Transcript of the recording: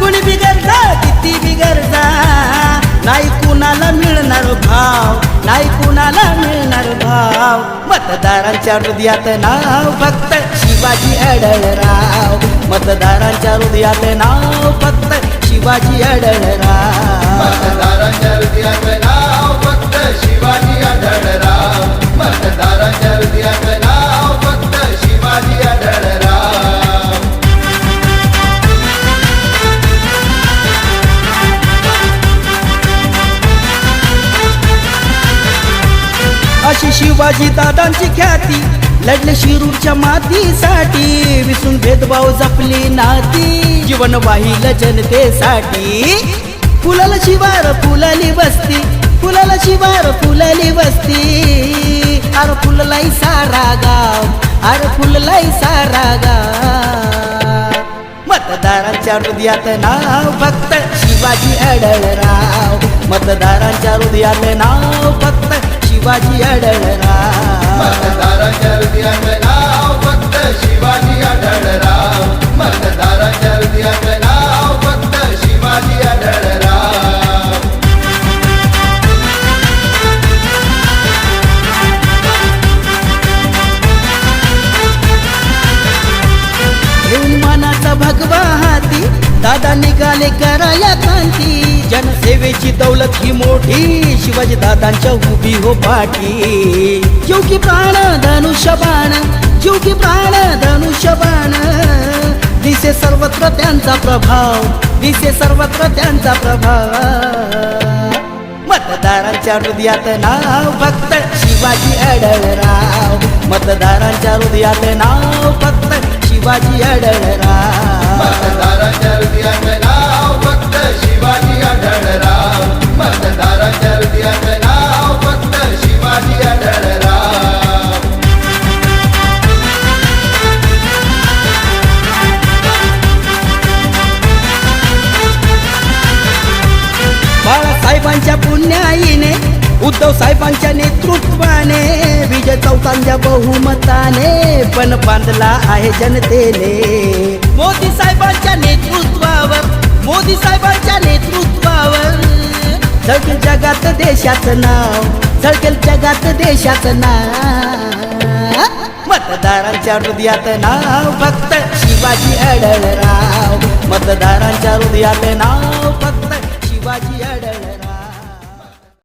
कुणी बिघडला किती बिघडला नाही कुणाला मिळणार भाव नाही कुणाला मिळणार भाव. मतदारांच्या हृदयात नाव फक्त शिवाजी अडळराव मतदारांच्या हृदयात नाव फक्त शिवाजी अडळराव अशी शिवाजी दादांची ख्याती लढले शिरूरच्या मातीसाठी विसून भेदभाव जपली नाती जीवन वाहिलं जनतेसाठी. फुलाला शिवार फुलाली वस्ती फुलाला शिवार फुलाली वस्ती. अर फुललाई सारा गाव अर फुललाई सारा गाव. मतदारांच्या हृदयात नाव फक्त शिवाजी आढळराव. मतदारांच्या हृदयात नाव फक्त शिवाजी आढळराव दादा निघाले कराया क्रांती. जनसेवेची दौलत ही मोठी. शिवाजी दादांच्या उभी हो पाठी. जीव की प्राण धनुष्यबाण. जीव की प्राण धनुष्यबाण. दिसे सर्वत्र त्यांचा प्रभाव. दिसे सर्वत्र त्यांचा प्रभाव. मतदारांच्या हृदयात नाव फक्त शिवाजी अडळराव मतदारांच्या हृदयात नाव फक्त शिवाजी आढळराव. उद्धव साहेबांच्या नेतृत्वाने विजय चौथांच्या बहुमताने पण बांधला आहे जनतेने. मोदी साहेबांच्या नेतृत्वावर मोदी साहेबांच्या नेतृत्वावर. झळकेल जगात देशाचं नाव झळकेल जगात देशाचं नाव. मतदारांच्या हृदयात नाव फक्त शिवाजी आढळराव. मतदारांच्या हृदयात नाव